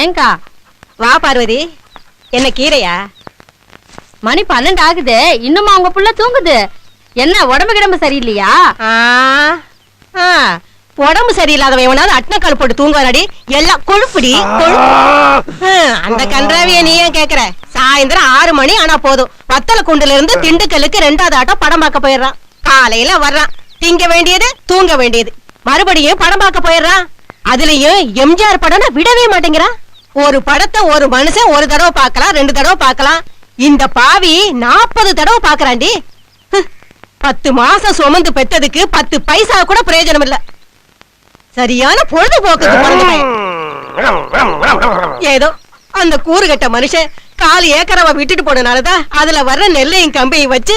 ஏங்கா வா பார்வதி. என்ன கீரையா? மணி பன்னெண்டு ஆகுது. இன்னுமா உங்க புள்ள தூங்குது? என்ன உடம்பு கிடம்பு சரியில்லையா? உடம்பு சரியில்லாதவன் எவனாவது அட்னக்கால் போட்டு தூங்குவானடி? எல்லாம் கொழுப்புடி அந்த கன்றாவிய நீ ஏன் கேக்குற? சாயந்தரம் ஆறு மணி ஆனா போதும். வத்தல குண்டுல இருந்து திண்டுக்கல்லுக்கு ரெண்டாவது ஆட்டம் படம் பார்க்க போயிடுறான். காலையில வர்றான். திங்க வேண்டியது தூங்க வேண்டியது. மறுபடியும் படம் பார்க்க போயிடுறான். அதுலயும் எம்ஜிஆர் படம்னா விடவே மாட்டேங்கிறான். ஒரு படத்தை ஒரு மனுஷன் ஒரு தடவை பார்க்கலாம் ரெண்டு தடவை பார்க்கலாம். இந்த பாவி நாற்பது தடவை பார்க்கறான்டி. பத்து மாசம் சுமந்து பெத்ததுக்கு பத்து பைசா கூட பிரயோஜனம் இல்ல. சரியான பொழுதுபோக்கு ஏதோ அந்த கூறுகட்ட மனுஷன் கால் ஏக்கரவ விட்டுட்டு போனனாலதான் அதுல வர்ற நெல்லையும் கம்பையும் வச்சு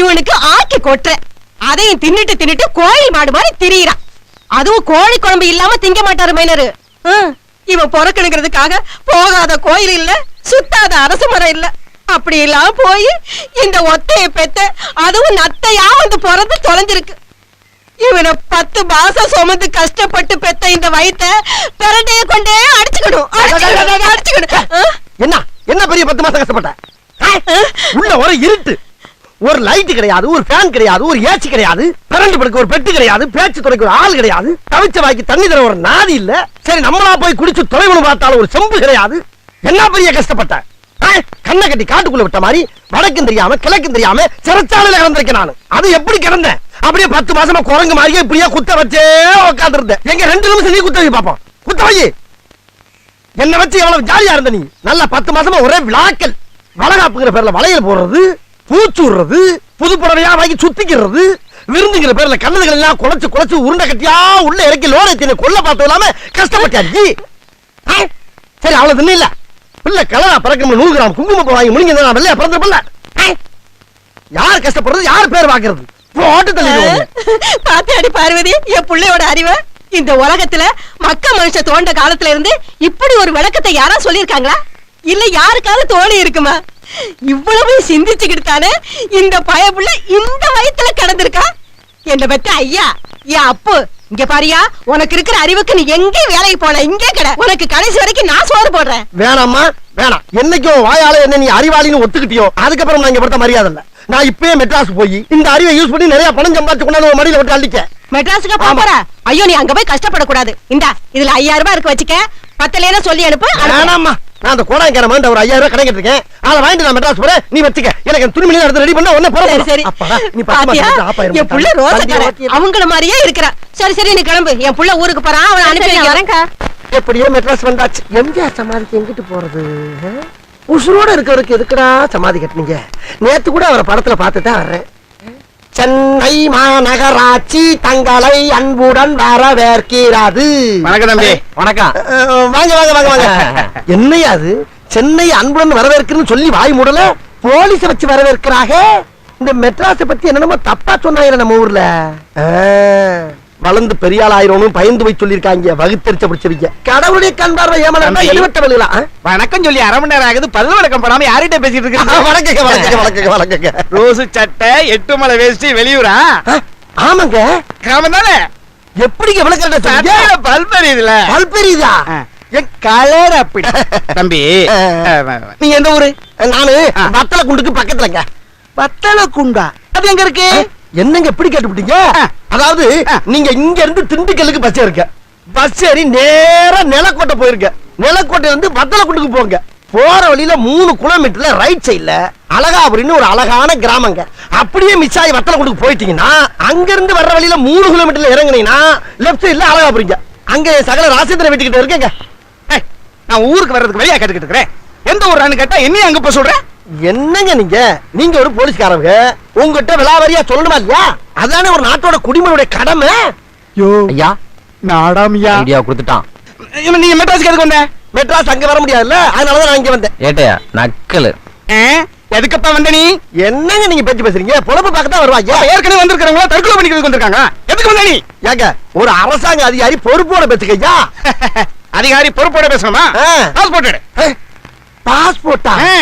இவனுக்கு ஆக்கி கொட்டுற. அதையும் தின்னுட்டு தின்னுட்டு கோழி மாடு மாதிரி திரியிறான். அதுவும் கோழி குழம்பு இல்லாம திங்க மாட்டாரு மைனரு. ஹம், இவன் பொறக்கணுங்கிறதுக்காக போகாத கோயில் இல்ல சுத்தாத அரச மரம் இல்ல. அப்படி எல்லாம் போய் இந்த ஒத்தைய பெத்த அதுவும் நத்தையா வந்து பிறந்து தொலைஞ்சிருக்கு. இவனை பத்து மாசம் சுமந்து கஷ்டப்பட்டு பெத்த இந்த வயித்தை பிரண்டைய கொண்டே அடிச்சுக்கணும் அடிச்சுக்கணும்? என்ன? என்ன பெரிய பத்து மாசம் கஷ்டப்பட்ட? உள்ள ஒரு இருட்டு. ஒரு லைட் கிடையாது ஒரு ஃபேன் கிடையாது ஒரு ஏசி கிடையாது கரண்ட் படுக்க ஒரு பெட்டு கிடையாது பேச்சு துறைக்கு ஒரு ஆள் கிடையாது தவிச்ச வாய்க்கு தண்ணி தர ஒரு நாதி இல்ல. சரி நம்மளா போய் குடிச்சு தொலைவனு பார்த்தாலும் ஒரு செம்பு கிடையாது. என்ன பெரிய கஷ்டப்பட்ட? கண்ணை கட்டி காட்டுக்குள்ள விட்ட மாதிரி வடக்கும் தெரியாம கிழக்கும் தெரியாம சிறைச்சாலையில கிடந்திருக்கேன் நான். அது எப்படி கிடந்தேன்? அப்படியே பத்து மாசமா குரங்கு மாதிரியே இப்படியே குத்த வச்சே உட்காந்துருந்தேன் எங்க ரெண்டு நிமிஷம் நீ குத்த வை பாப்போம். குத்த வை. என்ன வச்சு எவ்வளவு ஜாலியா இருந்த நீ? நல்ல பத்து மாசமா ஒரே விழாக்கல் வளகாப்புங்கிற பேர்ல வளையல் போடுறது பூச்சுடுறது புது புடவையா வாங்கி சுத்திக்கிறது விருந்துங்கிற பேர்ல கண்ணதுகள் எல்லாம் குலைச்சு குலைச்சு உருண்டை கட்டியா உள்ள இறக்கி லோரத்தின கொல்ல பார்த்து இல்லாம கஷ்டப்பட்டாச்சு. சரி அவ்வளவு தின்னு இல்ல. பிள்ளை கலரா பறக்கணும் நூறு கிராம் குங்குமம் வாங்கி முடிங்க நான் வெள்ளையா பிறந்த பிள்ளை யார் கஷ்டப்படுறது யார் பேர் பாக்குறது போட்டு தள்ளி பாத்தியாடி பார்வதி என் பிள்ளையோட அறிவை? இந்த உலகத்துல மக்க மனுஷ தோண்ட காலத்துல இருந்து இப்படி ஒரு விளக்கத்தை யாரா சொல்லியிருக்காங்களா? இல்ல யாருக்காவது தோணி இருக்குமா? இவ்வளவு சிந்திச்சுக்கிட்டு தானே இந்த பயப்புள்ள இந்த வயத்துல கிடந்திருக்கா? என்ன பத்தி ஐயா என் அப்பு இங்க பாரியா உனக்கு இருக்கிற அறிவுக்கு நீ எங்கே வேலைக்கு போன இங்கே கிட. உனக்கு கடைசி வரைக்கும் நான் சோறு போடுறேன். வேணாம்மா வேணாம். என்னைக்கும் வாயால என்ன நீ அறிவாளின்னு ஒத்துக்கிட்டியோ அதுக்கப்புறம் நான் இங்க படுத்த மரியாதை இல்ல. நான் இப்பயே மெட்ராஸ் போய் இந்த அறிவை யூஸ் பண்ணி நிறைய பணம் சம்பாதிச்சு கொண்டாந்து மடியில விட்டு அள்ளிக்க மெட்ராஸுக்கு போற? ஐயோ நீ அங்க போய் கஷ்டப்படக்கூடாது. இந்தா இதுல ஐயாயிரம் ரூபாய் இருக்கு வச்சுக்க. பத்தலேனா சொல்லி அனுப்பு. வேணாம்மா. நான் அந்த கோடாங்கிற மாதிரி ஒரு ஐயாயிரம் ரூபாய் கடன் இருக்கேன் அதை வாங்கிட்டு நான் மெட்ராஸ் போறேன். நீ வச்சுக்க. எனக்கு துணிமணி எடுத்து ரெடி பண்ண உடனே போற சரி நீ பத்து பாத்தியா? என் புள்ள ரோசக்கார அவங்கள மாதிரியே இருக்கிறா. சரி சரி நீ கிளம்பு. என் புள்ள ஊருக்கு போறான் அவன் அனுப்பி வரேன்க்கா. எப்படியோ மெட்ராஸ் வந்தாச்சு. எம்ஜிஆர் சமாதிக்கு எங்கிட்டு போறது? உசுரோட இருக்கிறவருக்கு எதுக்குடா சமாதி கட்டுனீங்க? நேத்து கூட அவரை படத்துல பார்த்து தான் வர்றேன். சென்னை மாநகராட்சி தங்களை அன்புடன் வரவேற்கிறது. வணக்கம் தம்பி. வணக்கம். வாங்க வாங்க வாங்க வாங்க. என்னையா அது? சென்னை அன்புடன் வரவேற்கிறன்னு சொல்லி வாய் மூடல போலீஸ வச்சு வரவேற்கிறாக இந்த மெட்ராஸ பத்தி என்னென்னமோ தப்பா சொன்னாங்க நம்ம ஊர்ல. வளர்ந்து பெரிய ஆள் ஆயிரணும் பயந்து போய் சொல்லிருக்காங்க வகுத்தறிச்ச பிடிச்சிருக்க கடவுளுடைய கண் பார்வை ஏமாளா. எழுவட்ட வழிகளா? வணக்கம் சொல்லி அரை மணி நேரம் ஆகுது. பதில் வணக்கம் போடாம யார்கிட்ட பேசிட்டு இருக்கு வணக்கங்க வணக்கங்க வணக்கங்க வணக்கங்க. ரோசு சட்டை எட்டு மலை வேஷ்டி வெளியூரா? ஆமாங்க. கிராமம் தானே? எப்படிங்க விளக்கறத சட்டையில சொன்னீங்க பல்ப் எரியுதுல கலர் அப்படி. தம்பி நீங்க எந்த ஊரு? நானு. வத்தல குண்டுக்கு பக்கத்துலங்க. பத்தல குண்டா அது எங்க இருக்கு? என்னங்க எப்படி கேட்டுப்பிட்டீங்க? ஆ. அதாவது. நீங்க இங்க இருந்து திண்டுக்கல்லுக்கு பஸ் ஏறுங்க. பஸ் ஏறி நேரா நிலக்கோட்டை போயிருங்க. நிலக்கோட்டை இருந்து வத்தலக்குண்டுக்கு போங்க. போற வழியில மூணு கிலோமீட்டர்ல ரைட் சைடுல அழகாபுரின்னு ஒரு அழகான கிராமங்க. அப்படியே மிஸ் ஆகி வத்தலக்குண்டுக்கு போயிட்டீங்கன்னா அங்க இருந்து வர்ற வழியில மூணு கிலோமீட்டர்ல இறங்குனீங்கன்னா லெஃப்ட் சைடுல அழகாபுரிங்க. அங்க சகல ராசேந்திர வீட்டுக்கிட்ட இருக்கேங்க. நான் ஊருக்கு வர்றதுக்கு வெளியா கேட்டுக்கிட்டு இருக்கிறேன். எந்த ஊரான்னு கேட்டா என்னையும் அங்க போய் சொல்றேன் என்னங்க நீங்க? நீங்க ஒரு போலீஸ்காரங்க. உங்ககிட்ட விலாவரியா சொல்லணுமா இல்லையா அதானே ஒரு நாட்டோட குடிமனுடைய கடமை. யோ ஐயா. நாடாமியா ஐடியா கொடுத்துட்டான். இவன் நீங்க மெட்ராஸ்க்கு எதுக்கு வந்த? மெட்ராஸ் அங்க வர முடியாதுல்ல? அதனாலதான் நான் இங்க வந்தேன். ஏட்டையா நக்கலு? எதுக்கப்பா வந்த நீ? என்னங்க நீங்க பேச்சு பேசுறீங்க? பொழப்பு பார்க்க தான் வருவாங்க ஏற்கனவே வந்திருக்கிறவங்களா தற்கொலை பண்ணிக்கிறதுக்கு வந்திருக்காங்க. எதுக்கு வந்த நீ? ஏங்க ஒரு அரசாங்க அதிகாரி பொறுப்போட பேசுங்க ஐயா. அதிகாரி பொறுப்போட பேசணுமா. பாஸ்போர்ட் பாஸ்போர்ட்டா ஆ.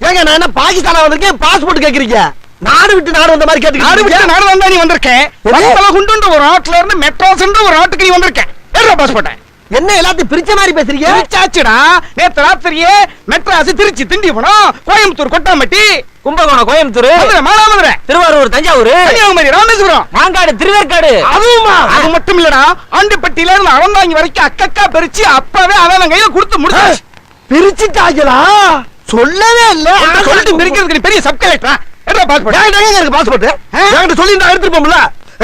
ஏங்க நான் என்ன பாகிஸ்தானா வந்திருக்கேன்? பாஸ்போர்ட் கேக்குறீங்க. நாடு விட்டு நாடு வந்த மாதிரி நாடு விட்டு நாடு வந்தா நீ வந்திருக்க எது? வத்தல குண்டுன்ற ஒரு நாட்டுல இருந்து மெட்ராஸ்ன்ற ஒரு நாட்டுக்கு நீ வந்திருக்க எடுறா பாஸ்போர்ட் என்ன எல்லாத்தையும் பிரிச்ச மாதிரி பேசுறீங்க? பிரிச்சாச்சுடா. நேத்து ராத்திரியே மெட்ராஸ் திருச்சி திண்டிவனம் கோயம்புத்தூர் கொட்டாம்பட்டி. கும்பகோணம் கோயம்புத்தூர். மதுரை மானாமதுரை. திருவாரூர் தஞ்சாவூர். கன்னியாகுமரி ராமேஸ்வரம். மாங்காடு திருவேற்காடு. அதுவுமா? அது மட்டும் இல்லடா. ஆண்டிப்பட்டியில இருந்து அவந்தாங்கி வரைக்கும் அக்கக்கா பிரிச்சு அப்பவே அவன் கையில கொடுத்து முடிச்சாச்சு. பிரிச்சுட்டாங்களா? சொல்லவே இல்ல. சொல்லிட்டு பிரிக்கிறதுக்கு பெரிய சப் கலெக்டரா என்ன பாஸ்போர்ட் எங்க இருக்கு பாஸ்போர்ட் என்கிட்ட சொல்லி நான் எடுத்துட்டு போம்ல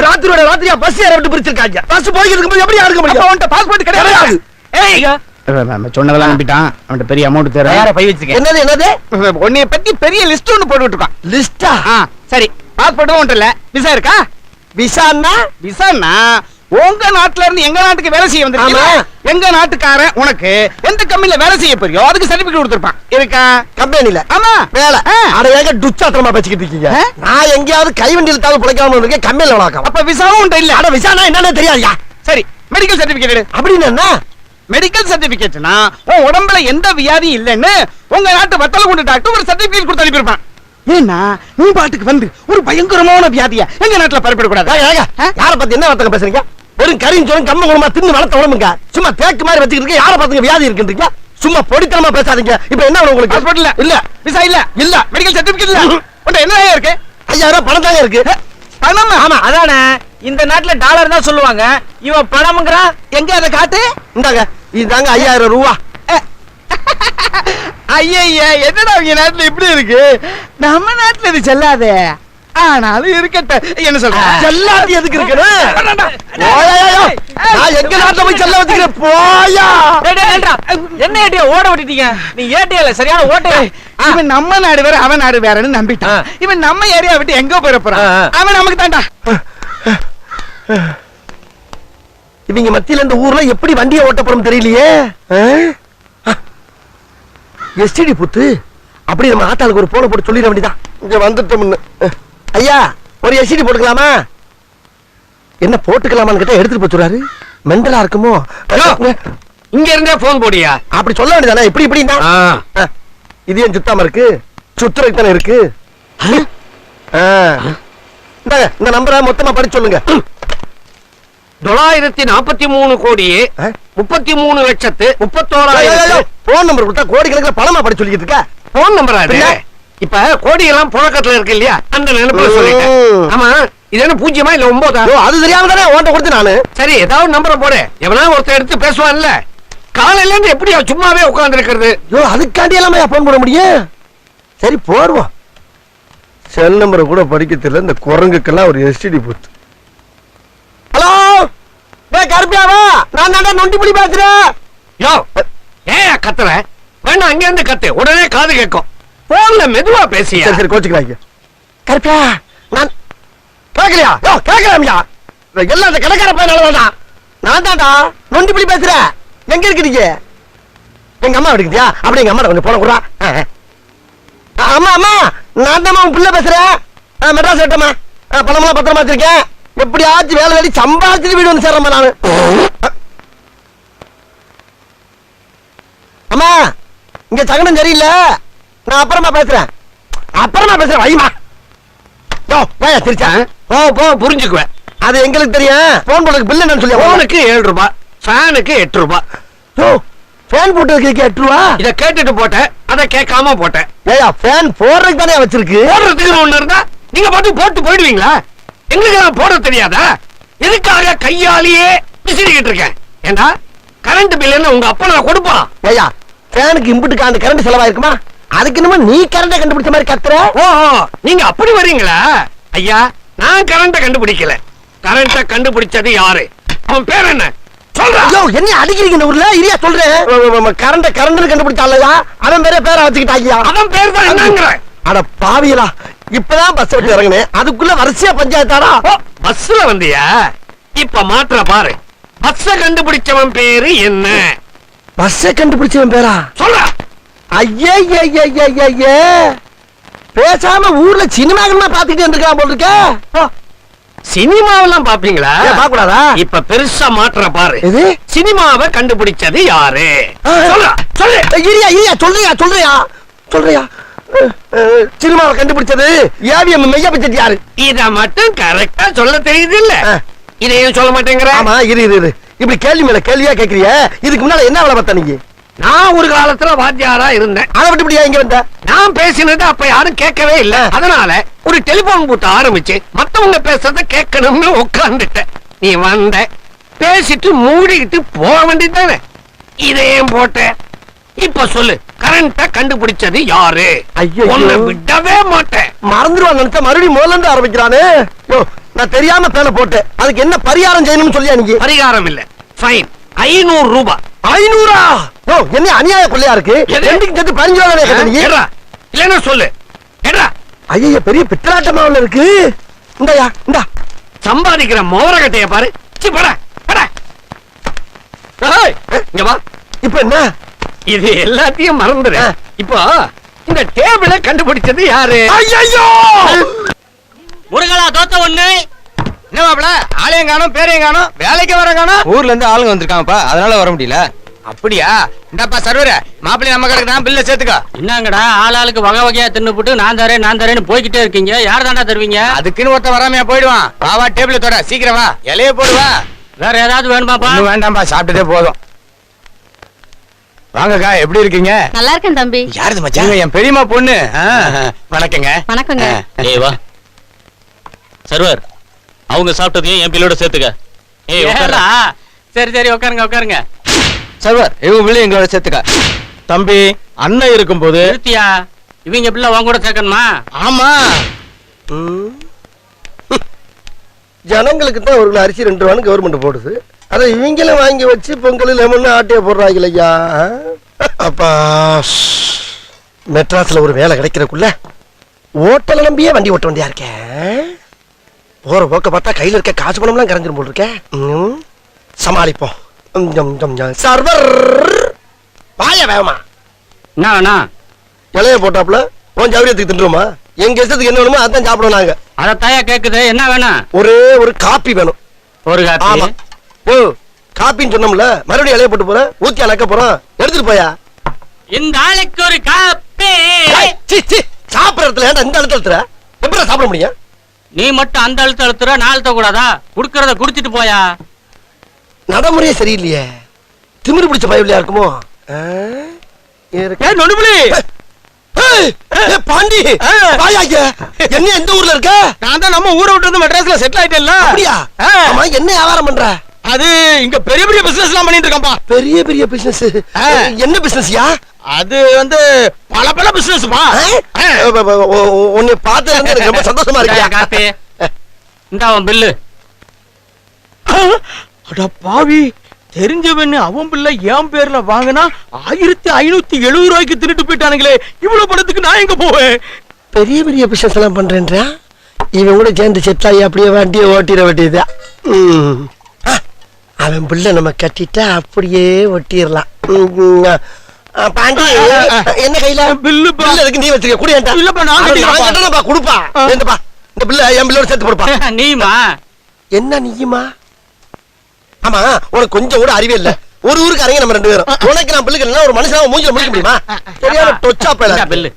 ராத்திரியோட ராத்திரியா பஸ் ஏற விட்டு பிரிச்சிருக்காங்க பஸ் போய்க்கிட்டு போது எப்படி அப்ப முடியும்? உன்கிட்ட பாஸ்போர்ட் கிடையாது. ஏய். சொன்னதெல்லாம் நம்பிட்டான். அவன்கிட்ட பெரிய அமௌண்ட் யார பை வச்சுக்க. என்னது என்னது? உன்னைய பத்தி பெரிய லிஸ்ட் ஒன்னு போட்டுட்டு இருக்கான். லிஸ்டா சரி. பாஸ்போர்ட்டும் உன்ட்ட இல்ல. விசா இருக்கா? விசான்னா விசான்னா உங்க நாட்டுல இருந்து எங்க நாட்டுக்கு வேலை செய்ய வந்திருக்கீங்க. எங்க நாட்டுக்காரன் உனக்கு எந்த கம்பெனில வேலை செய்ய போறியோ அதுக்கு சர்டிபிகேட் கொடுத்திருப்பான். இருக்கா? கம்பெனில? ஆமா. வேலை. அட ஏங்க டுச்சாத்திரமா பேசிக்கிட்டு இருக்கீங்க? நான் எங்கேயாவது கைவண்டியில் தாவு பிழைக்காம இருக்கேன் கம்பெனில வளர்க்கலாம் அப்ப விசாவும் உன்ட்ட இல்ல? அட விசானா என்னன்னு தெரியாதுயா? சரி மெடிக்கல் சர்டிபிகேட் அப்படின்னு என்ன? மெடிக்கல் சர்டிபிகேட்னா உன் உடம்புல எந்த வியாதியும் இல்லைன்னு உங்க நாட்டு வத்தல கொண்டு டாக்டர் ஒரு சர்டிபிகேட் கொடுத்து அனுப்பியிருப்பான். ஏன்னா நீ பாட்டுக்கு வந்து ஒரு பயங்கரமான வியாதிய எங்க நாட்டுல பரப்பிடக்கூடாது. யார பத்தி என்ன வார்த்தை பேசுறீங்க? வெறும் கரியும் சொல்லும் கம்ம குணமா தின்னு வளர்த்த உடம்புங்க சும்மா தேக்கு மாதிரி வச்சுக்கிட்டு யார பாத்துங்க வியாதி இருக்குன்றீங்க சும்மா பொடித்தனமா பேசாதீங்க. இப்ப என்ன உங்களுக்கு? பாஸ்போர்ட் இல்ல. விசா இல்ல. இல்ல. மெடிக்கல் சர்டிபிகேட் இல்ல. உன்ட்ட என்ன இருக்கு? ஐயாயிரம் பணம் தாங்க இருக்கு. பணம்? ஆமா. அதானே. இந்த நாட்டுல டாலர் தான் சொல்லுவாங்க. இவன் பணம்ங்கிறான் எங்க அதை காட்டு? இந்தாங்க. இதுதாங்க ஐயாயிரம் ரூபா. ஐயா என்னடா அவங்க நாட்டுல இப்படி இருக்கு? நம்ம நாட்டுல இது செல்லாதே. ஆனாலும் இருக்கட்டும். என்ன சொல்ற? செல்லாட்டி எதுக்கு. போயா நான் எங்க நாட்டுல போய் செல்ல வச்சுக்கிறேன்? போயா. என்ன ஏட்டியா ஓட விட்டுட்டீங்க? நீ ஏட்டியா சரியான ஓட்டையா? இவன் நம்ம நாடு வேற அவன் நாடு வேறன்னு நம்பிட்டான். இவன் நம்ம ஏரியா விட்டு எங்க போயிட போறான். அவன் நமக்கு தான்டா. இவங்க மத்தியில இந்த ஊர்ல எப்படி வண்டியை ஓட்ட போறோம் தெரியலையே எஸ்டிடி புத்து அப்படி நம்ம ஆத்தாளுக்கு ஒரு போன போட்டு சொல்லிட வேண்டியதான் இங்க வந்துட்டோம்னு. ஐயா ஒரு எஸ்டிடி போட்டுக்கலாமா? என்ன போட்டுக்கலாமான்னு கேட்டா எடுத்துட்டு போச்சுறாரு மெண்டலா இருக்குமோ. இங்க இருந்தே போன் போடியா அப்படி சொல்ல வேண்டியதானே? இப்படி இப்படின்னா அஹ். இது ஏன் சுத்தாம இருக்கு? சுத்துறதுக்கு தானே இருக்கு? இந்த நம்பரை மொத்தமா படிச்சு சொல்லுங்க. தொள்ளாயிரத்தி நாற்பத்தி மூணு கோடி? முப்பத்தி மூணு லட்சத்து முப்பத்தோராயிரத்து போன் நம்பர் கொடுத்தா கோடிக்கணக்கில் பணமா படி சொல்லிக்கிட்டு இருக்க? போன் நம்பரா? இப்ப கோடி எல்லாம் புழக்கத்துல இருக்கு இல்லையா? அந்த நினைப்புல. சொல்லிட்டேன். ஆமா இது என்ன பூஜ்ஜியமா இல்ல ஒன்பதா அது தெரியாம தானே ஓட்ட கொடுத்து நானு? சரி ஏதாவது நம்பரை போடு. எவனா ஒருத்தன் எடுத்து பேசுவான்ல. காலையில இருந்து எப்படியா சும்மாவே உட்கார்ந்து இருக்கிறது? ஐயோ அதுக்காண்டி எல்லாம் போன் போட முடியும்? சரி போடுவோம் செல் நம்பரை கூட படிக்க தெரியல. இந்த குரங்குக்கெல்லாம் ஒரு எஸ்டிடி பூத்து ஹலோ? கருப்பியாவா நான் தான் நொண்டி புடி பேசுறேன். யோ ஏன் கத்துற? வேணா அங்க இருந்து கத்து. உடனே காது கேட்கும். போன்ல மெதுவா பேசியா? சரி கோச்சுக்கிறாங்க. கருப்பியா நான் கேட்கலையா யோ கேட்கலாமியா எல்லாம் அந்த கடைக்கார பையனால நான் தான்டா நொண்டி புடி பேசுறேன் எங்க இருக்கிறீங்க எங்க அம்மா எடுக்குதியா அப்படி எங்க அம்மா கொஞ்சம் போன கூட அம்மா அம்மா நான் தான் உன் பிள்ளை பேசுறேன். மெட்ராஸ் விட்டம்மா பணமெல்லாம் பத்திரமா வச்சிருக்கேன். எப்படியாச்சும் வேலை வேலை சம்பாதிச்சுட்டு வீடு வந்து சேர்றேம்மா நானு. அம்மா இங்க சகனம் சரியில்லை. நான் அப்புறமா பேசுறேன். அப்புறமா பேசுறேன் வைமா யோ வாயா திருச்சா போ போ புரிஞ்சுக்குவேன். அது எங்களுக்கு தெரியும். போன் போடுறதுக்கு பில் என்னன்னு சொல்லி போனுக்கு ஏழு ரூபாய் ஃபேனுக்கு எட்டு ரூபாய் யோ ஃபேன் போட்டதுக்கு எட்டு ரூபா இத கேட்டுட்டு போட்டேன். அதை கேட்காம போட்டேன். ஏயா ஃபேன் போடுறதுக்கு தானே வச்சிருக்கு? போடுறதுக்கு ஒண்ணு இருந்தா நீங்க பாட்டு போட்டு போயிடுவீங்களா? எங்களுக்கு நான் போட தெரியாதா? எதுக்காக கையாலேயே விசிறிக்கிட்டு இருக்கேன்? ஏண்டா? கரண்ட் பில் என்ன உங்க அப்பா நான் கொடுப்பான்? ஏயா ஃபேனுக்கு இம்புட்டு காண்டு கரண்ட் செலவாயிருக்குமா? அதுக்கு என்னமோ நீ கரண்ட கண்டுபிடிச்ச மாதிரி கத்துற? ஓஹோ நீங்க அப்படி வர்றீங்களா? ஐயா நான் கரண்ட கண்டுபிடிக்கல. கரண்ட கண்டுபிடிச்சது யாரு? அவன் பேர் என்ன? ஐயோ என்ன அடிக்கிறீங்க இந்த ஊர்ல? இரியா சொல்றேன் கரண்ட கரண்ட் கண்டுபிடிச்சாலயா? அவன் பேரே பேரை வச்சுக்கிட்டாங்கயா அவன் பேர் தான் என்னங்கிற. அட பாவியலா இப்பதான் பஸ் விட்டு இறங்குனேன். அதுக்குள்ள வரிசையா பஞ்சாயத்தாடா? பஸ்ல வந்தியா? இப்ப மாற்ற பாரு. பஸ்ஸ கண்டுபிடிச்சவன் பேரு என்ன? பஸ்ஸை கண்டுபிடிச்சவன் பேரா? சொல்றா. ஐயே ஐயே, ஐயே, ஐயே, ஐயே, ஐயே. பேசாம ஊர்ல சினிமாக்கள்லாம் பாத்துக்கிட்டு இருந்திருக்கலாம் போல இருக்க. சினிமாவெல்லாம் பாப்பீங்களா ஏன் பார்க்கக்கூடாதா? இப்ப பெருசா மாற்ற பாரு. எது? சினிமாவை கண்டுபிடிச்சது யாரு? ஆ. சொல்றா. சொல்லு. ஏய், இரியா இரியா சொல்றியா சொல்றியா? சொல்றியா? சினிமாவை கண்டுபிடிச்சது ஏவிஎம் மெய்யா பட்ஜெட் யாரு? இத மட்டும் கரெக்டா சொல்ல தெரியுது இல்ல. இதையும் சொல்ல மாட்டேங்கிற? ஆமா இரு இரு இரு. இப்படி கேள்வி மேல கேள்வியா கேக்குறிய? இதுக்கு முன்னால என்ன வேலை பார்த்த நீங்க? நான் ஒரு காலத்துல வாத்தியாரா இருந்தேன். அதை விட்டு இங்க வந்த? நான் பேசினது அப்ப யாரும் கேட்கவே இல்ல. அதனால ஒரு டெலிபோன் பூத்த ஆரம்பிச்சு மத்தவங்க பேசுறத கேட்கணும்னு உட்கார்ந்துட்டேன். நீ வந்த பேசிட்டு மூடிக்கிட்டு போக வேண்டியதானே இதையும் போட்ட. இப்ப சொல்லு கரண்ட கண்டுபிடிச்சது யாரு? ஐயையோ. உன்னை விடவே மாட்டேன். மறந்துடுவான் நினைச்சா மறுபடியும் முதல்ல இருந்து ஆரம்பிக்கிறானே? நான் தெரியாம பேல போட்டேன். அதுக்கு என்ன பரிகாரம் செய்யணும்னு சொல்லியா நீங்க பரிகாரம் இல்ல. ஃபைன் ஐநூறு ரூபாய். ஐநூறா? யோ என்ன அநியாய கொள்ளையா இருக்கு? ரெண்டுக்கு சேர்த்து பதினஞ்சு ரூபா தானே ஏடா இல்லன்னா சொல்லு. ஏடா ஐயா பெரிய பித்தலாட்டமாவில் இருக்கு. இந்தாயா இந்தா. சம்பாதிக்கிற மோரகட்டைய பாரு. சி, போடா, போடா. இங்க வா. இப்ப என்ன? இது எல்லாத்தையும் மறந்துரு. இப்போ இந்த டேபிள கண்டுபிடிச்சது யாரு? ஐயோ முருகலா தோத்த ஒண்ணு. என்ன மாப்பிள? ஆளையும் காணும் பேரையும் காணும் வேலைக்கு வர காணும். ஊர்ல இருந்து ஆளுங்க வந்திருக்காங்கப்பா அதனால வர முடியல. அப்படியா? இந்தாப்பா சர்வர. மாப்பிள்ளை நம்ம கடைக்கு தான் பில்ல சேர்த்துக்கோ. என்னங்கடா ஆள் ஆளுக்கு வகை வகையா தின்னுபுட்டு நான் தரேன் நான் தரேன்னு போய்கிட்டே இருக்கீங்க. யார் தாண்டா தருவீங்க? அதுக்குன்னு ஒருத்தன் வராமையா போயிடுவான். வா வா டேபிள் தொட. சீக்கிரம் வா. இலைய போடுவா வேற ஏதாவது வேணுமாப்பா? வேண்டாம்பா சாப்பிட்டதே போதும். வாங்கக்கா எப்படி இருக்கீங்க? நல்லா இருக்கேன் தம்பி. யாருது மச்சான்? என் பெரியம்மா பொண்ணு. ஆ, வணக்கங்க. வணக்கங்க. ஏய் வா. சர்வர் அவங்க சாப்பிட்டதையும் என் பிள்ளோட சேர்த்துக்க. ஏய் உட்கார்றா சரி சரி உட்காருங்க உட்காருங்க. சர்வர் இவங்க பிள்ளை எங்களோட சேர்த்துக்க. தம்பி அண்ணன் இருக்கும்போது நிறுத்தியா? இவங்க பிள்ளை உன் கூட சேர்க்கணுமா? ஆமா. ஜனங்களுக்கு தான் ஒரு கிலோ அரிசி ரெண்டு ரூபான்னு கவர்மெண்ட் போடுது. அதை இவங்களும் வாங்கி வச்சு பொங்கல் லெமன் ஆட்டைய போடுறாங்க ஐயா. அப்பா மெட்ராஸ்ல ஒரு வேலை கிடைக்கிறதுக்குள்ள ஓட்டலை நம்பியே வண்டி ஓட்ட வேண்டியா இருக்கேன் போற போக்க பார்த்தா கையில இருக்க காசு பணம்லாம் கரைஞ்சிரும் போல் இருக்கேன். சமாளிப்போம். சர்வர். வாய வேகமா. என்ன இலைய போட்டாப்புல உன் சௌரியத்துக்கு தின்றுமா எங்க இஷ்டத்துக்கு என்ன வேணுமோ அதான் சாப்பிடுவோம் நாங்க. அத தாயா கேக்குது. என்ன வேணும்? ஒரே ஒரு காப்பி வேணும். ஒரு காப்பி? ஓ காப்பின்னு சொன்னோம்ல மறுபடியும் இலைய போட்டு போறேன். ஊத்தி அணக்க போறோம். எடுத்துட்டு போயா? இந்த ஆளுக்கு ஒரு காப்பி. ஏய், சீ, சீ, சாப்பிடுற இடத்துல ஏன்டா இந்த எழுத்துற எப்படி சாப்பிட முடியும்? நீ மட்டும் அந்த அழுத்த அழுத்துற நான் அழுத்த கூடாதா குடுக்கறத குடிச்சிட்டு போயா? நடைமுறையே சரியில்லையே. திமிரு பிடிச்ச பயவில்லையா இருக்குமோ? நொடுபுலி பாண்டி. என்ன எந்த ஊர்ல இருக்க? நான் தான் நம்ம ஊரை விட்டு மெட்ராஸ்ல செட்டில் ஆயிட்டேன்ல. அப்படியா? என்ன வியாபாரம் பண்ற? அது இங்க பெரிய பெரிய பிசினஸ் எல்லாம் பண்ணிட்டு இருக்கான்பா பெரிய பெரிய பிசினஸ். என்ன பிசினஸ்யா அது வந்து பல பல பிசினஸ்ப்பா உன்னை இருந்து எனக்கு ரொம்ப சந்தோஷமா இந்தாயா இருக்கு காப்பி. இந்த அவன் பில்லு அட பாவி. தெரிஞ்சவன்னு அவன் பிள்ளை என் பேர்ல வாங்கினா ஆயிரத்தி ஐநூத்தி எழுபது ரூபாய்க்கு தின்னுட்டு போயிட்டானுங்களே. இவ்வளவு பணத்துக்கு நான் எங்க போவேன்? பெரிய பெரிய பிசினஸ் எல்லாம் பண்றேன்றா? இவன் கூட சேர்ந்து செத்தாயி அப்படியே வண்டியை ஓட்டிட. ஆ, அவன் பிள்ளை நம்ம கட்டிட்டா அப்படியே ஒட்டிடலாம். பாண்டி என்ன கையில? பில்லு. பில்லு இருக்கு நீ வச்சிருக்க. குடியேன்டா இல்லப்பா, நான் கட்டிக்கிறேன்ப்பா. கட்டணப்பா கொடுப்பா. ஏண்டப்பா இந்த பிள்ளை என் பிள்ளோட சேர்த்து கொடுப்பா நீமா என்ன நீயுமா? ஆமா உனக்கு கொஞ்சம் கூட அறிவே இல்ல. ஒரு ஊருக்கு அரங்க நம்ம ரெண்டு பேரும். உனக்கு நான் பிள்ளைக்கு ஒரு மனுஷனாவை மூஞ்சில முடிக்க முடியுமா? தெரியாம டொச்சா இந்த பேல பில்லு?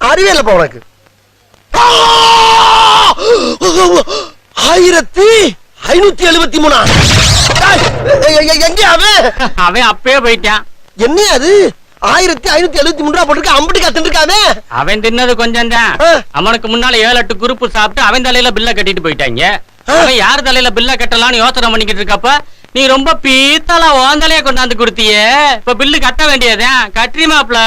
அறிவே இல்லப்பா உனக்கு! ஆயிரத்தி ஐநூத்தி எழுபத்தி மூணா? எங்க அவன்? அவன் அப்பயே போயிட்டான். என்ன அது? ஆயிரத்தி ஐநூத்தி எழுபத்தி மூணு ரூபா போட்டுருக்க அம்புட்டு காத்துருக்காவே அவன் தின்னது கொஞ்சம் தான். அவனுக்கு முன்னால ஏழு எட்டு குரூப் சாப்பிட்டு அவன் தலையில பில்ல கட்டிட்டு போயிட்டாங்க. அவன் யார் தலையில பில்ல கட்டலாம்னு யோசனை பண்ணிக்கிட்டு இருக்கப்ப நீ ரொம்ப பீத்தலா ஓந்தலைய கொண்டாந்து கொடுத்தியே. இப்ப பில்லு கட்ட வேண்டியதுதான். கட்டுறிமாப்ல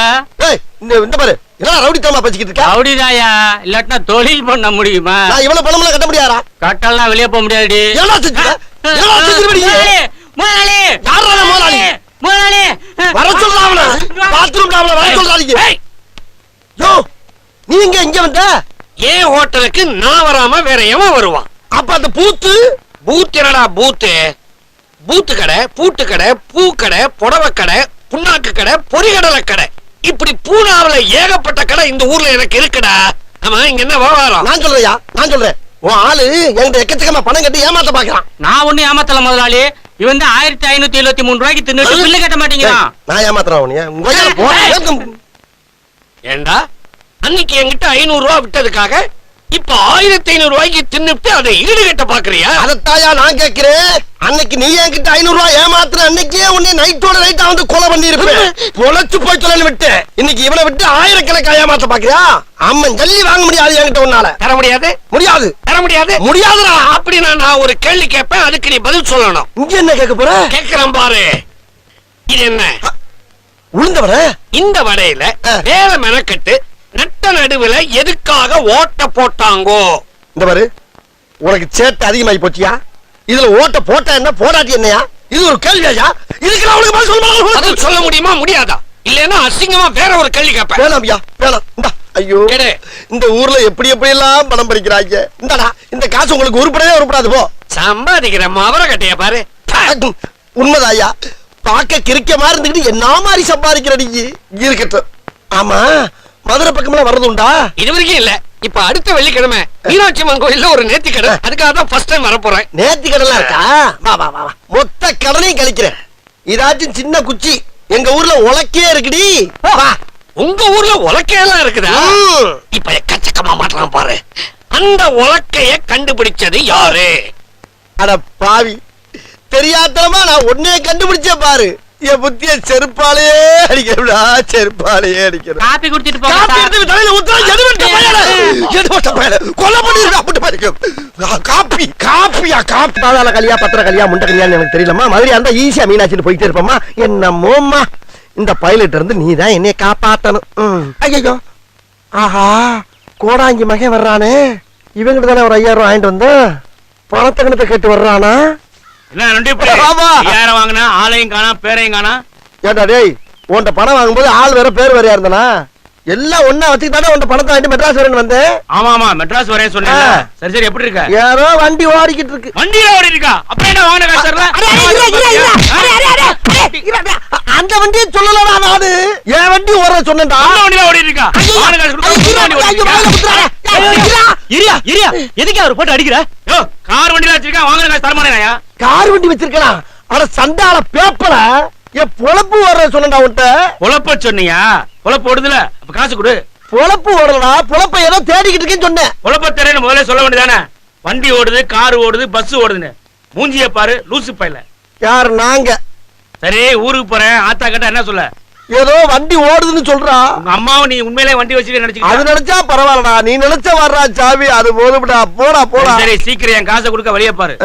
ஏய், இந்த இந்த பாரு. என்ன ரவுடி தரமா பேசிக்கிட்டு இருக்க? ரவுடிதாயா இல்லாட்டினா தொழில் பண்ண முடியுமா? நான் இவ்வளவு பணமெல்லாம் கட்ட முடியாதா? கட்டலாம் வெளியே போக செஞ்சுட்ட? ஏடா செஞ்சுட்ட நீ? முதலாளி, வர அவன. பாத்ரூம் அவன வர சொல்றாதீங்க. யோ நீ எங்க இங்க வந்த? ஏன் ஹோட்டலுக்கு நான் வராம வேற எவன் வருவான்? அப்ப அந்த பூத்து? பூத் என்னடா பூத்து? பூத்து கடை பூட்டு கடை பூக்கடை புடவை கடை புண்ணாக்கு கடை பொறிகடலை கடை. இப்படி பூனாவுல ஏகப்பட்ட கடை இந்த ஊர்ல எனக்கு இருக்குடா. ஆமா இங்க என்ன விவகாரம்? நான் சொல்றேயா நான் சொல்றேன். உன் ஆளு என்கிட்ட எக்கச்சக்கமா பணம் கட்டி ஏமாத்த பாக்குறான். நான் ஒண்ணு ஏமாத்தல முதலாளி. இவன் தான் ஆயிரத்தி ஐநூத்தி எழுபத்தி மூணு ரூபாய்க்கு தின்னுட்டு பில்லு கட்ட மாட்டேங்கிறான். ஏய், நான் ஏமாத்துறேன். ஏண்டா? அன்னைக்கு என்கிட்ட ஐநூறு ரூபா விட்டதுக்காக இப்ப ஆயிரத்தி ஐநூறு ரூபாய்க்கு தின்னுட்டு அதை ஈடுகட்ட பாக்குறியா அதத்தாயா நான் கேட்கிறேன்? அன்னைக்கு நீ என்கிட்ட ஐநூறு ரூபாய் ஏமாத்துன அன்னைக்கே உன்னை நைட்டோட நைட்டா வந்து கொலை பண்ணி இருப்பேன் பொழைச்சு போய் சொல்லு விட்டு இன்னைக்கு இவனை விட்டு ஆயிரக்கணக்கா ஏமாத்த பாக்குறியா அம்மன் ஜல்லி வாங்க முடியாது என்கிட்ட உன்னால. தர முடியாது? முடியாது. தர முடியாது? முடியாதுடா. அப்படின்னா நான் ஒரு கேள்வி கேட்பேன். அதுக்கு நீ பதில் சொல்லணும். இங்க என்ன கேட்க போற? கேக்குறேன் பாரு. இது என்ன? உளுந்தவர இந்த வடையில. வேலை மெனக்கட்டு நட்ட நடுவுல எதுக்காக ஓட்ட போட்டாங்கோ? இந்த பாரு உனக்கு சேட்டை அதிகமாயி போச்சியா? இதுல ஓட்ட போட்டா என்ன போடாட்டி என்னையா? இது ஒரு கேள்வியா இதுக்கு நான் உனக்கு பதில் சொல்ல பதில் சொல்ல முடியுமா? முடியாதா? இல்லைன்னா அசிங்கமா வேற ஒரு கேள்வி கேட்பேன். வேணாம் ஐயா வேணாம். இந்தா ஐயோ. இந்த ஊர்ல எப்படி எப்படி எல்லாம் பணம் பறிக்கிறாங்க. இந்தாடா இந்த காசு உங்களுக்கு உருப்படவே உருப்படாது போ. சம்பாதிக்கிற மவர கட்டைய பாரு. உண்மைதான் ஐயா. பார்க்க கிரிக்க மாதிரி இருந்துக்கிட்டு என்ன மாதிரி சம்பாதிக்கிற நீ? இருக்கட்டும். ஆமா மதுரை பக்கமெல்லாம் வர்றது உண்டா இது வரைக்கும் இல்ல. இப்ப அடுத்த வெள்ளிக்கிழமை மீனாட்சி அம்மன் கோயில்ல ஒரு நேர்த்தி கடை அதுக்காக தான் ஃபர்ஸ்ட் டைம் வர போறேன் நேர்த்தி கடலாம் இருக்கா வா வா வா. மொத்த கடனையும் கழிக்கிறேன். இதாச்சும் சின்ன குச்சி. எங்க ஊர்ல உலக்கே இருக்குடி. வா. உங்க ஊர்ல உலக்கையெல்லாம் இருக்குதா? ம். இப்ப எக்கச்சக்கமா மாட்டலாம் பாரு. அந்த உலக்கைய கண்டுபிடிச்சது யாரு? அட பாவி. தெரியாதனமா நான் ஒன்னே கண்டுபிடிச்சேன் பாரு. என் புத்திய செருப்பாலேயே அடிக்கிறா செருப்பாலேயே அடிக்கிறேன். காப்பி குடிச்சிட்டு போங்க காப்பி. எடுத்து தலையில ஊத்துறா, எதுவெட்ட பயலே, எதுவெட்ட பயலே, கொலை பண்ணிடுடா, அப்படி பாருக்கும். கா- காப்பி காப்பியா காப்பி. பாதாள கலியா பத்திர கலியா முண்டை கலியான்னு எனக்கு தெரியலம்மா. மதுரையா இருந்தா ஈஸியா மீனாட்சின்னு போயிட்டே இருப்பம்மா. என்னமோம்மா இந்த பைலட் இருந்து நீ தான் என்னைய காப்பாத்தணும் ஆஹா கோடாங்கி மகன் வர்றானே. இவங்கிட்ட தானே ஒரு ஐயாயிரம் ரூபாய் வாங்கிட்டு வந்தேன். பணத்தை கணத்தை கேட்டு வர்றானா? என்ன நொண்டி புடி? ஆமா. ஐயாயிரம் வாங்கினா? ஆளையும் காணா பேரையும் காணா? ஏண்டா டேய் உன்கிட்ட பணம் வாங்கும்போது ஆள் வேற பேர் வேறையா இருந்தானா? எல்லாம் ஒண்ணா வச்சுக்கிட்டானே உன்கிட்ட பணத்தை வாங்கிட்டு மெட்ராஸ் வரேன்னு வந்தேன். ஆமா ஆமா மெட்ராஸ் வரேன் சொன்னேன். சரி சரி எப்படி இருக்க? யாரோ வண்டி ஓடிக்கிட்டு இருக்கு. வண்டியில ஓடி இருக்கா? அப்ப என்ன வாங்கின காசு அந்த வண்டியை சொல்லலடா நானு என் வண்டி ஓடுற சொன்னேன்டா. வண்டியில ஓடி இருக்கா? ஓடி. இரியா இரியா எதுக்கு அவர் போட்டு அடிக்கிற? யோ, கார் வண்டியில வச்சிருக்கா வாங்கின காசு தரமாட்டேயா கார் வண்டி வச்சிருக்கலாம். அட சண்டால பேப்பல என் பொழப்பு ஓடுற சொன்னேன்டா உன்கிட்ட. பொழப்ப சொன்னியா? பொழப்பு ஓடுதுல. அப்ப காசு கொடு. பொழப்பு ஓடலடா. பொழப்ப ஏதோ தேடிக்கிட்டு இருக்கேன்னு சொன்னேன். பொழப்ப தரேன்னு முதல்ல சொல்ல வேண்டியதானே வண்டி ஓடுது கார் ஓடுது பஸ் ஓடுதுன்னு. மூஞ்சிய பாரு லூசு பையல யார்? நாங்க. சரி ஊருக்கு போறேன். ஆத்தா கேட்டா என்ன சொல்ல? ஏதோ வண்டி ஓடுதுன்னு சொல்றா. உங்க அம்மாவும் நீ உண்மையிலே வண்டி வச்சுக்க அது நினைச்சுக்கிட்ட நினைச்சா பரவாயில்லடா. நீ நினைச்ச வர்றா சாவி. அது போதும்டா. போடா போடா. சரி சீக்கிரம் என் காசை கொடுக்க வெளியே பாரு.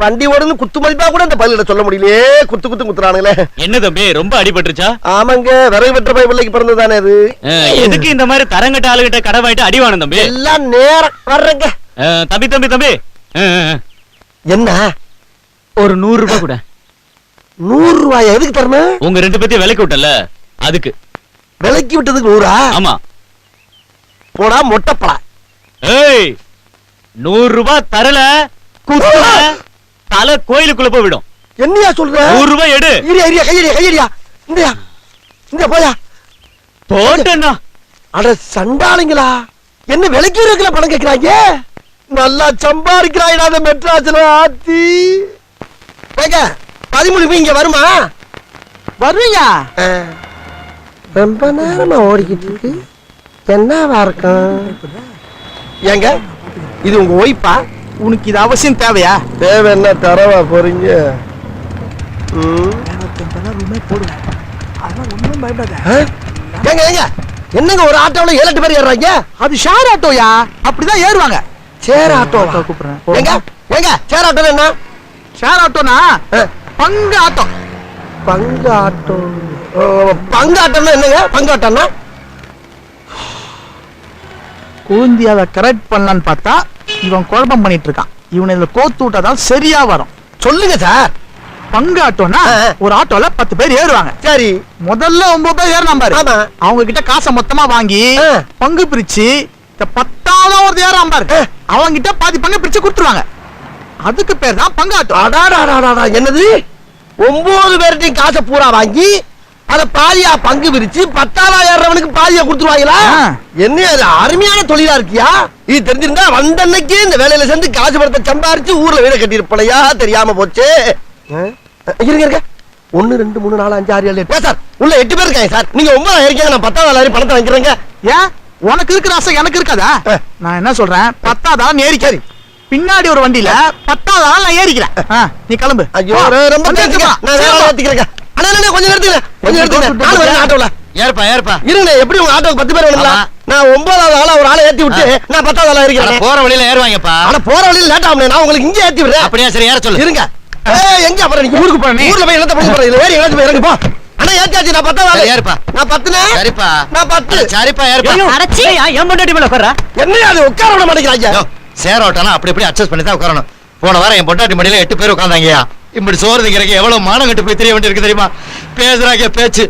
வண்டி ஓடுன்னு குத்து மதிப்பா கூட இந்த பதிலிட சொல்ல முடியலையே. குத்து குத்து குத்துறானுங்களே. என்ன தம்பி ரொம்ப அடிபட்டுருச்சா? ஆமாங்க விறகு வெற்ற பை பிள்ளைக்கு பிறந்ததானே அது? எதுக்கு இந்த மாதிரி தரங்கட்ட ஆளுகிட்ட கடை வாங்கிட்டு அடி வாங்கணும் தம்பி? எல்லாம் நேரம் வர்றேங்க. தம்பி தம்பி தம்பி. என்ன? ஒரு நூறு ரூபாய் கூட. நூறு ரூபாய்? எதுக்கு தரணும்? உங்க ரெண்டு பேத்தையும் விலைக்கு விட்டல. அதுக்கு. விலைக்கு விட்டதுக்கு நூறா? ஆமா. போடா மொட்டைப்படா ஏய் நூறு ரூபாய் தரல. குத்தல தலை கோயிலுக்குள்ள போய் விடும். என்னையா சொல்ற? நூறு ரூபாய் எடு. இரியா இரியா கையடியா கையடியா. இந்தயா இந்த போயா. போட்டேன்னா அட சண்டாளிங்களா. என்ன விலைக்கு இருக்கல பணம் கேக்குறாங்க? நல்லா சம்பாதிக்கிறாய்டா அந்த மெட்ராஸ்ல ஆத்தி. ஏங்க பதிமூணு போய் இங்க வருமா? வருவீங்க ரொம்ப நேரமா ஓடிக்கிட்டு இருக்கு. என்னவா இருக்கும்? ஏங்க இது உங்க ஒய்ஃபா? உனக்கு இது அவசியம் தேவையா? தேவை என்ன? தரவா போறீங்க? ஏங்க ஏங்க என்னங்க ஒரு ஆட்டோல ஏழு எட்டு பேர் ஏறுறாங்க? அது ஷேர் ஆட்டோயா? அப்படிதான் ஏறுவாங்க. சேர் ஆட்டோ கூப்பிடுறேன் ஏங்க ஏங்க சேர் ஆட்டோ என்ன? ஷேர் ஆட்டோனா? பங்கு ஆட்டோ. பங்கு ஆட்டோ. பங்கு ஆட்டோன்னா என்னங்க? பங்கு ஆட்டோன்னா? கூந்தி அதை கரெக்ட் பண்ணலான்னு பார்த்தா இவன் குழப்பம் பண்ணிட்டு இருக்கான் இவனை இதுல கோத்து விட்டாதான் சரியா வரும். சொல்லுங்க சார். பங்கு ஆட்டோனா. ஒரு ஆட்டோல பத்து பேர் ஏறுவாங்க. சரி. முதல்ல ஒன்பது பேர் ஏறினாம் பாரு. அவங்க கிட்ட காசை மொத்தமா வாங்கி. பங்கு பிரிச்சு இந்த பத்தாவது ஒரு ஏறாம் பாரு. அவங்க கிட்ட பாதி பங்கு பிரிச்சு கொடுத்துருவாங்க. அதுக்கு பேர் தான் பங்கு ஆட்டோ என்னது? ஒன்பது பேர்ட்டையும் காசை பூரா வாங்கி அத பாதியா பங்கு பிரிச்சு பத்தாவா ஏறவனுக்கு பாதியா கொடுத்துருவாங்களா. என்ன அது அருமையான தொழிலா இருக்கியா? இது தெரிஞ்சிருந்தா வந்த அன்னைக்கே இந்த வேலையில சேர்ந்து காசு பணத்தை சம்பாரிச்சு ஊர்ல வீட கட்டியிருப்பலையா தெரியாம போச்சு? இருங்க இருங்க. ஒன்னு ரெண்டு மூணு நாலு அஞ்சு ஆறு ஏழு எட்டு. சார் உள்ள எட்டு பேர் இருக்காங்க சார். நீங்க ஒன்பதாயிரம் இருக்கீங்க நான் பத்தாவது ஆளாயிரம் பணத்தை வாங்கிக்கிறேங்க. ஏன் உனக்கு இருக்கிற ஆசை எனக்கு இருக்காதா. நான் என்ன சொல்றேன்? பத்தாதான் ஏறிக்காரு பின்னாடி ஒரு வண்டியில பத்தாதான் நான் ஏறிக்கிறேன். நீ கிளம்பு. ஐயோ ரொம்ப. நான் வேற அண்ணா அண்ணா, கொஞ்சம் நிறுத்துங்க. கொஞ்சம் நிறுத்துங்க. நானும் வரேன் ஆட்டோல. ஏற்பா ஏற்பா இருங்க எப்படி உங்க ஆட்டோக்கு பத்து பேர் வேணுங்களா. நான் ஒன்பதாவது ஆளா ஒரு ஆளை ஏத்தி விட்டு நான் பத்தாவது ஆளா இருக்கிறேன். போற வழியில ஏறுவாங்கப்பா. ஆனா போற வழியில லேட் ஆகும் நான் உங்களுக்கு இங்கே ஏத்தி விடுறேன். அப்படியா சரி ஏற சொல்லு. இருங்க. ஏய், எங்க அப்புறம் நீங்க ஊருக்கு போறேன் நீ. ஊர்ல போய் என்னத்த பண்ண போறீங்க ஏறி எங்கேயாச்சும் போய் இறங்கு போ. அண்ணா ஏத்தியாச்சு நான் பத்தாவது ஆளு. ஏறுப்பா. நான் பத்துனே சரிப்பா. நான் பத்து. சரிப்பா ஏறுப்பா. அடைச்சி. என் பொண்டாட்டி மேல உட்கார்றா. என்ன அது உட்கார விட மாட்டேங்கிறாங்க. சேர் ஓட்டனா? அப்படி இப்படி அட்ஜஸ்ட் பண்ணி தான் உட்காரணும். போன வாரம் என் பொண்டாட்டி மடியில எட்டு பேர் உட்காந்தாங்கயா இப்படி சோறு திங்கிறக்கு எவ்வளவு மானம் கட்டு போய் தெரிய வேண்டியிருக்கு தெரியுமா? பேசுறாங்க பேச்சு.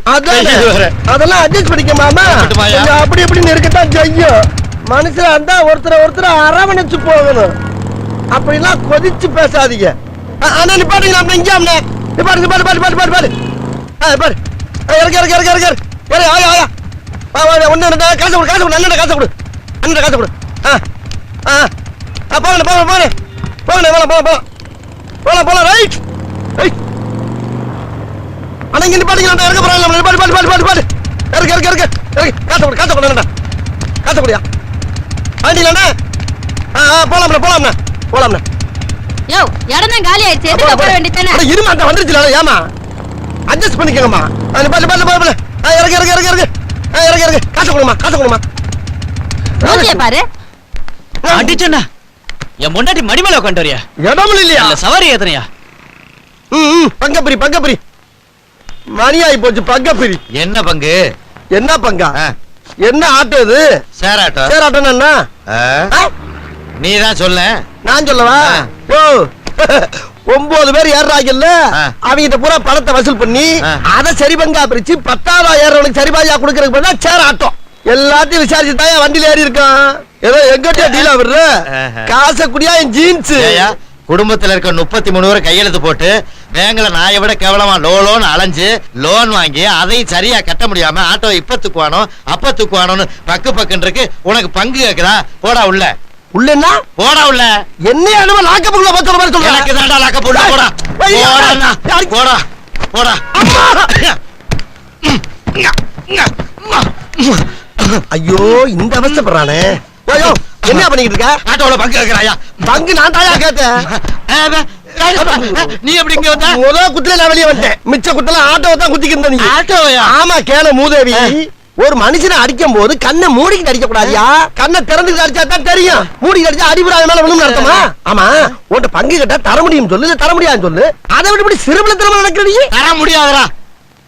அதெல்லாம் அட்ஜஸ்ட் பண்ணிக்க மாமா. அப்படி இப்படின்னு இருக்கத்தான் செய்யும். மனுஷனா இருந்தா ஒருத்தர் ஒருத்தர் அரவணைச்சு போகணும். அப்படிலாம் கொதிச்சு பேசாதீங்க. அ- அண்ணா நிப்பாட்டுங்களா அண்ணா இங்கே நிப்பாட்டு நிப்பாட்டு பாட்டு பாட்டு பாட்டு பாட்டு ஆ பாரு ஆ, இறக்கு இறக்கு இறக்கு இறக்கு ஏறு ஆயா ஆயா. வா வா ஒன்று ரெண்டு காசு கொடு காசு கொடு அண்ணன் காசு கொடு. அண்ணன் காசு கொடு. ஆ ஆ போகணும் போகணும் போகணும். போகணும் போகலாம் போகலாம் போகலாம். போகலாம் ரைட் அண்ணா இங்க நிப்பாட்டுங்க இறக்க போறேன் நிப்பாட்டு பாட்டு பாட்டு பாட்டு பாட்டு இறக்கு இறக்கு இறக்கு இறக்கு. காசை கொடு காசை கொடு காசை கொடுயா வாண்டிங்களா ஆ ஆ போலாம்ண்ணா போலாம்ண்ணா போலாம்ண்ணா யோ இடம் தான் காலி ஆயிடுச்சு. எதுக்கு போட வேண்டியதானே இருமா அந்த வந்துருச்சுல ஏமா. அட்ஜஸ்ட் பண்ணிக்கங்கம்மா. நிப்பாட்டு பாட்டு பாட்டு ஆ இறக்கு இறக்கு இறக்கு இறக்கு. ஆ இறக்கு இறக்கு. காசை கொடுமா காசை கொடுமா மூஞ்சிய பாரு. அடிச்சண்ணா. என் பொண்டாட்டி மடி மேல உட்காந்து வரியா? இடமும் இல்லையா? இல்ல சவாரி ஏத்தனையா? பங்கப்பிரி பங்கப்பிரி. மணியாகி போச்சு பங்கப்பிரி. என்ன பங்கு? என்ன பங்கா? என்ன ஆட்டோ இது சேர் ஆட்டோன்னா என்ன? ஆ, ஆ? நீ தான் சொல்ல. நான் சொல்லவா. ஓ. ஒன்பது பேர் ஏறாங்கல்ல. அவங்க பூரா பணத்தை வசூல் பண்ணி. அதை சரி பங்கா பிரிச்சு பத்தாவது ஏறவனுக்கு சரி பாதியா கொடுக்கறதுக்கு பதிலா சேர் ஆட்டம் எல்லாத்தையும் விசாரிச்சு தான் வண்டியில ஏறி இருக்கான். ஏதோ எங்கிட்ட டீலா ஆஹா. காசை குடியா என் ஜீன்ஸ் குடும்பத்துல இருக்க முப்பத்தி மூணு பேரை கையெழுத்து போட்டு பேங்க்ல நாயை விட கேவலமா லோ லோன் அலைஞ்சு லோன் வாங்கி அதையும் சரியா கட்ட முடியாம ஆட்டோ இப்ப தூக்குவானோ அப்ப தூக்குவானோன்னு பக்கு பக்குன்னு இருக்கு. உனக்கு பங்கு கேக்குதா? போடா உள்ள. உள்ளன்னா? போடா உள்ள. என்ன அனுமதி லாக்கப்புக்குள்ள பத்து ரூபாய் சொல்றேன் எனக்கு தாண்டா லாக்க போடா. போடா. போடா? போடா. போடா ஐயோ இந்த அவஸ்தைப்படுறானே ஐயோ என்ன பண்ணிக்கிட்டு இருக்க? ஆட்டோல பங்கு கேக்குறாயா? பங்கு நான் தாயா கேட்டேன். நீ எப்படி இங்க வந்த? முத குத்துல நான் வெளியே வந்துட்டேன். மிச்ச குத்தல ஆட்டோவை தான் குத்திக்கிட்டு நீ. ஆட்டோயா ஆமா கேள மூதேவி. ஒரு மனுஷனை அடிக்கும் போது கண்ணை மூடிக்கிட்டு அடிக்க கூடாதியா கண்ணை திறந்துக்கிட்டு அடிச்சா தான் தெரியும். மூடிக்கிட்டு அடிச்சா அடிபடாத மேல விழுந்து அர்த்தமா ஆமா. உன்கிட்ட பங்கு கேட்டா தர முடியும் சொல்லு தர முடியாதுன்னு சொல்லு. அதை விட்டு இப்படி சிறுபல திறமை நடக்கிறீ தர முடியாதுடா.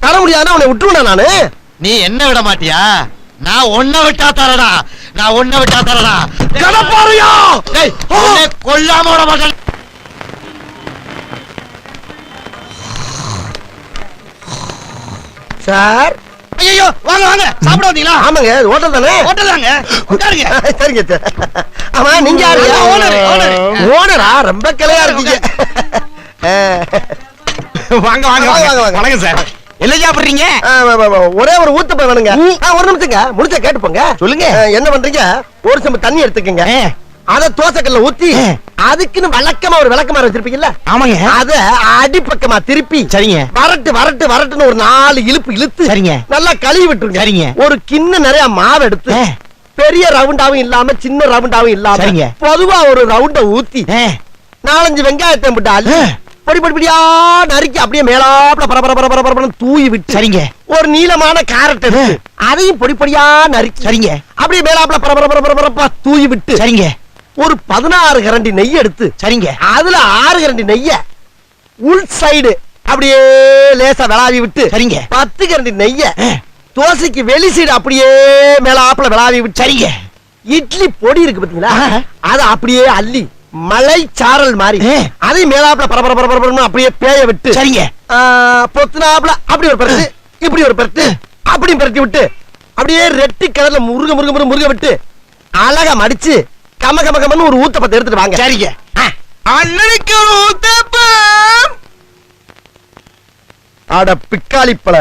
தர முடியாதுன்னா உன்னை விட்டுருவேன் நானு? நீ என்ன விட மாட்டியா? நான் ஒன்ன விட்டா தரடா. நான் ஒன்ன விட்டா தரடா. கொல்லாம விட மாட்டேன். சார். ஐயோ வாங்க வாங்க. சாப்பிட வந்தீங்களா? ஆமாங்க ஹோட்டல் தானே? ஹோட்டல் தாங்க. உட்காருங்க. சரிங்க சார். ஆமா நீங்க யாரு? owner. ஓனரா ரொம்ப கிளையா இருக்கீங்க. வாங்க வாங்க வாங்க, வாங்க, வாங்க. வணக்கம் சார். என்ன சாப்பிடுறீங்க. ஒரே ஒரு ஊத்தப்ப வேணுங்க. ஒரு நிமிஷங்க. முடிச்சா கேட்டு போங்க சொல்லுங்க. என்ன பண்றீங்க? ஒரு சம்பு தண்ணி எடுத்துக்கங்க. அத தோசைக்கல்ல ஊத்தி அதுக்குன்னு வழக்கமா ஒரு விளக்கமாறு வச்சிருப்பீங்கல்ல ஆமாங்க அத அடிப்பக்கமா திருப்பி சரிங்க வரட்டு வரட்டு வரட்டுன்னு ஒரு நாலு இழுப்பு இழுத்து சரிங்க. நல்லா கழுவி விட்டுருங்க சரிங்க. ஒரு கிண்ண நிறைய மாவு எடுத்து. பெரிய ரவுண்டாவும் இல்லாம சின்ன ரவுண்டாவும் இல்லாம. பொதுவா ஒரு ரவுண்ட ஊத்தி நாலஞ்சு வெங்காயத்தை அள்ளி ஆ. பொடி பொடி பொடியா நறுக்கி அப்படியே மேலாப்ல பர பர பர பர பரபரன்னு தூவி விட்டு சரிங்க ஒரு நீளமான கேரட் அதையும் பொடி பொடியா நறுக்கி சரிங்க. அப்படியே மேலாப்ல பர பர பர பர பரப்பா தூவி விட்டு சரிங்க ஒரு பதினாறு கரண்டி நெய் எடுத்து சரிங்க அதுல ஆறு கரண்டி நெய்ய உள் சைடு அப்படியே லேசா விளாவி விட்டு சரிங்க. பத்து கரண்டி நெய்ய தோசைக்கு வெளி சைடு அப்படியே மேலாப்ல விளாவி விட்டு சரிங்க இட்லி பொடி இருக்கு பாத்தீங்களா. அத அப்படியே அள்ளி மலை சாரல் மாதிரி ஆ. அதையும் மேலாப்ல பரபர பரபர பரபரன்னு அப்படியே பேய விட்டு சரிங்க ஆ, பொத்துனாப்ல அப்படி ஒரு பரட்டு இப்படி ஒரு பரட்டு அப்படி பரட்டி விட்டு அப்படியே ரெட்டி கலர்ல முருக முருக முருக முருக விட்டு அழகா மடிச்சு கம கம கமன்னு ஒரு ஊத்தப்பத்தை எடுத்துட்டு வாங்க. சரிங்க. அண்ணனுக்கு ஊத்தப்பம். அட பிக்காளிப்பழ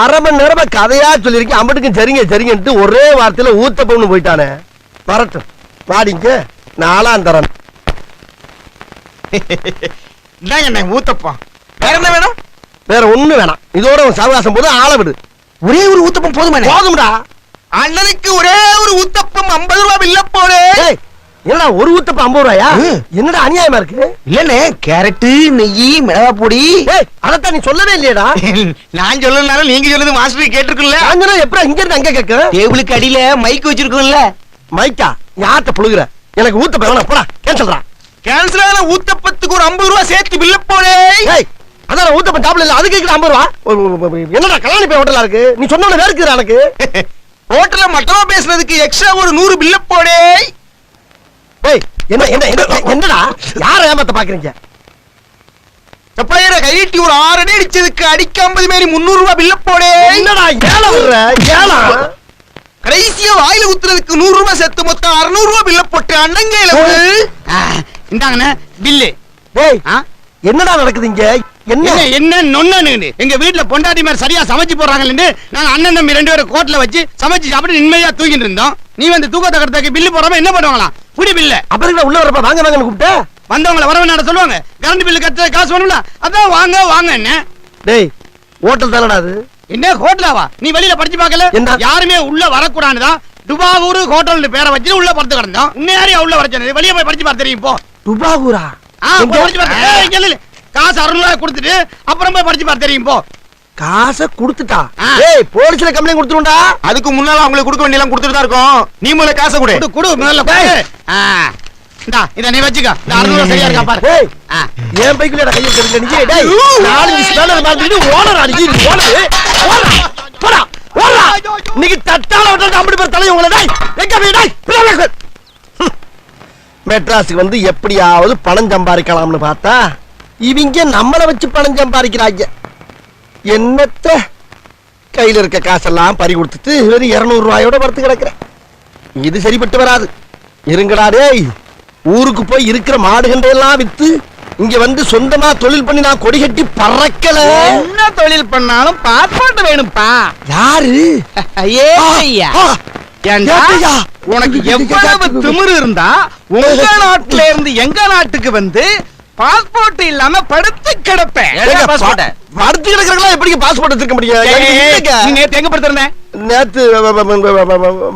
அரை மணி நேரமா கதையா சொல்லிருக்கேன் அம்பட்டுக்கும் சரிங்க சரிங்கன்ட்டு ஒரே வார்த்தையில ஊத்தப்பம்னு போயிட்டானே. வரட்டும். வாடிங்க. நாலாம் தரேன் இந்தாங்க ஊத்தப்பம். வேற என்ன வேணும்? வேற ஒண்ணு வேணாம். இதோட உன் சவகாசம் போது ஆள விடு. ஒரே ஒரு ஊத்தப்பம் போதுமாண்ணே. போதும்டா. அண்ணனுக்கு ஒரே ஒரு ஊத்தப்பம் ஐம்பது ரூபாய் போடு ஏய், என்னடா ஒரு ஊத்தப்ப ஐம்பது ரூபாயா? என்னடா அநியாயமா இருக்கு? இல்லண்ணே கேரட்டு நெய் மிளகா பொடி. அதத்தான் நீ சொல்லவே இல்லையடா. நான் சொல்லனாலும் நீங்க சொல்லுது மாஸ்டர் கேட்டிருக்குல்ல காஞ்சனா எப்படி இங்க இருந்து அங்க கேட்க? டேபிளுக்கு அடியில மைக் வச்சிருக்கோம்ல. மைக்கா யார்கிட்ட புழுகுற. எனக்கு ஊத்தப்ப வேணாம் போடா கேன்சல்டா கேன்சல் ஆன ஊத்தப்பத்துக்கு ஒரு ஐம்பது ரூபாய் சேர்த்து பில்ல ஏய் அதான் ஊத்தப்ப டாப்ல இல்ல அதுக்கு ஐம்பது ரூபா? என்னடா கல்யாணி போய் ஹோட்டலா இருக்கு? நீ சொன்ன வேறுக்குறா எனக்கு. ஹோட்டல்ல மட்டமா பேசுனதுக்கு எக்ஸ்ட்ரா ஒரு நூறு பில்ல போடு. என்ன என்ன என்ன- என்னடா? யார ஏமாத்த பாக்குறீங்க? சப்ளையரை கையிட்டி ஒரு ஆறு அடி அடிச்சதுக்கு அடிக்க ஐம்பது மாரி முந்நூறு ரூபாய் பில்ல போடு. என்னடா ஏழை விடுற? ஏழா கடைசியா வாயில ஊத்துறதுக்கு நூறு ரூபாய் சேர்த்து மொத்தம் அறுநூறு ரூபாய் பில்ல போட்டு அண்ணங்கையில இந்தாங்கண்ணே பில்லு டேய் என்னடா நடக்குது இங்க? என்ன? என்ன நொன்னு எங்க வீட்டுல பொண்டாட்டி மாதிரி சரியா சமைச்சு போடுறாங்கன்னு நாங்க அண்ணன் தம்பி ரெண்டு பேரும் கோட்ல வச்சு சமைச்சு சாப்பிட்டு நிம்மதியா தூங்கிட்டு இருந்தோம். நீ வந்து தூக்கத்தை கடத்தக்கு பில்லு போடாம என்ன பண்ணுவாங்களாம் புடி பில்ல அப்புறம் உள்ள வரப்ப வாங்க வாங்கன்னு கூப்பிட்ட? வந்தவங்கள வரவேன் சொல்லுவாங்க. கரண்ட் பில்லு கட்ட காசு வேணும்ல அதான் வாங்க வாங்க என்ன டேய் ஹோட்டல் தானடா அது? என்ன ஹோட்டலாவா? நீ வெளியில படிச்சு பார்க்கல? யாருமே உள்ள வரக்கூடாதுதான் துபாவூர் ஹோட்டல் பேரை வச்சு உள்ள படுத்து கிடந்தோம். உன்னை யாரையும் உள்ள வர வெளியே போய் படிச்சு பார்த்து தெரியும் போ. துபாகூரா? காசு அறுநூறு கொடுத்துட்டு அப்புறம் போய் படிச்சு பார்த்து தெரியும் போ. காசை கொடுத்துட்டா. ஏய் போலீஸ்ல கம்ப்ளைண்ட் கொடுத்துருண்டா அதுக்கு முன்னால அவங்களுக்கு கொடுக்க வேண்டியெல்லாம் கொடுத்துட்டு தான் இருக்கோம். நீ முதல்ல காசை கொடு. கொடு முதல்ல கொடு. இந்தா இத நீ வச்சுக்க. இந்த அறுநூறு சரியா இருக்கா பாரு. ஏய். என் பைக்குல கையில் தெரிஞ்ச நீ டேய் நாலு ஓனர் அடிக்கி ஓனர் ஓடா. போடா ஓடா இன்னைக்கு தட்டால விட்டு அப்படி பேர் தலை உங்களை டேய் எங்க போய் டேய். மெட்ராஸுக்கு வந்து எப்படியாவது பணம் சம்பாதிக்கலாம்னு பார்த்தா இவங்க நம்மள வச்சு பணம் சம்பாதிக்கிறாங்க. என்னத்த? கையில இருக்க காசெல்லாம் பறி கொடுத்துட்டு வெறும் இருநூறு ரூபாயோட படுத்து கிடக்குறேன். இது சரிப்பட்டு வராது. இருங்கடா டேய் ஊருக்கு போய் இருக்கிற மாடுகண்டையெல்லாம் வித்து இங்க வந்து சொந்தமா தொழில் பண்ணி நான் கொடி கட்டி பறக்கல. என்ன தொழில் பண்ணாலும் பாஸ்போர்ட் வேணும்ப்பா. யாரு? ஏத்தையா? உனக்கு எவ்வளவு திமிரு இருந்தா உங்க நாட்டுல இருந்து எங்க நாட்டுக்கு வந்து பாஸ்போர்ட் இல்லாம படுத்து கிடப்பேன். படுத்து கிடக்கிறவங்களா எப்படி பாஸ்போர்ட் எடுத்துக்க முடியும்? நேத்து எங்க படுத்திருந்தேன் நேத்து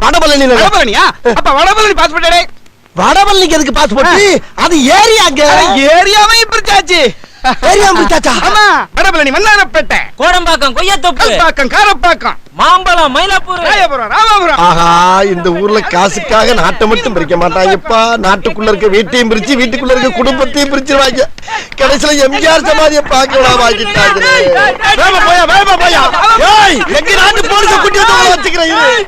வடபழனி. வடபழனியா? அப்ப வடபழனி பாஸ்போர்ட் வடபழனிக்கு எதுக்கு பாஸ்போர்ட் அது ஏரியாங்க. ஏரியாவையும் பிரிச்சாச்சு. ஏரியா முடிச்சாச்சா ஆமா வடபழனி வண்ணாரப்பேட்டை கோடம்பாக்கம் கொய்யாத்தோப்பு. கல்பாக்கம் காரப்பாக்கம். மாம்பழம் மயிலாப்பூர் ராயபுரம் ராமாபுரம் ஆஹா இந்த ஊர்ல காசுக்காக நாட்டை மட்டும் பிரிக்க மாட்டாங்கப்பா நாட்டுக்குள்ள இருக்க வீட்டையும் பிரிச்சு வீட்டுக்குள்ள இருக்க குடும்பத்தையும் பிரிச்சிருவாங்க கடைசியில எம்ஜிஆர் சமாதியை பார்க்கலாம் வாங்கிட்டாங்க போயா போயா ஏய் எங்க நாட்டு போலீஸ குட்டி வந்து வச்சுக்கிறேன்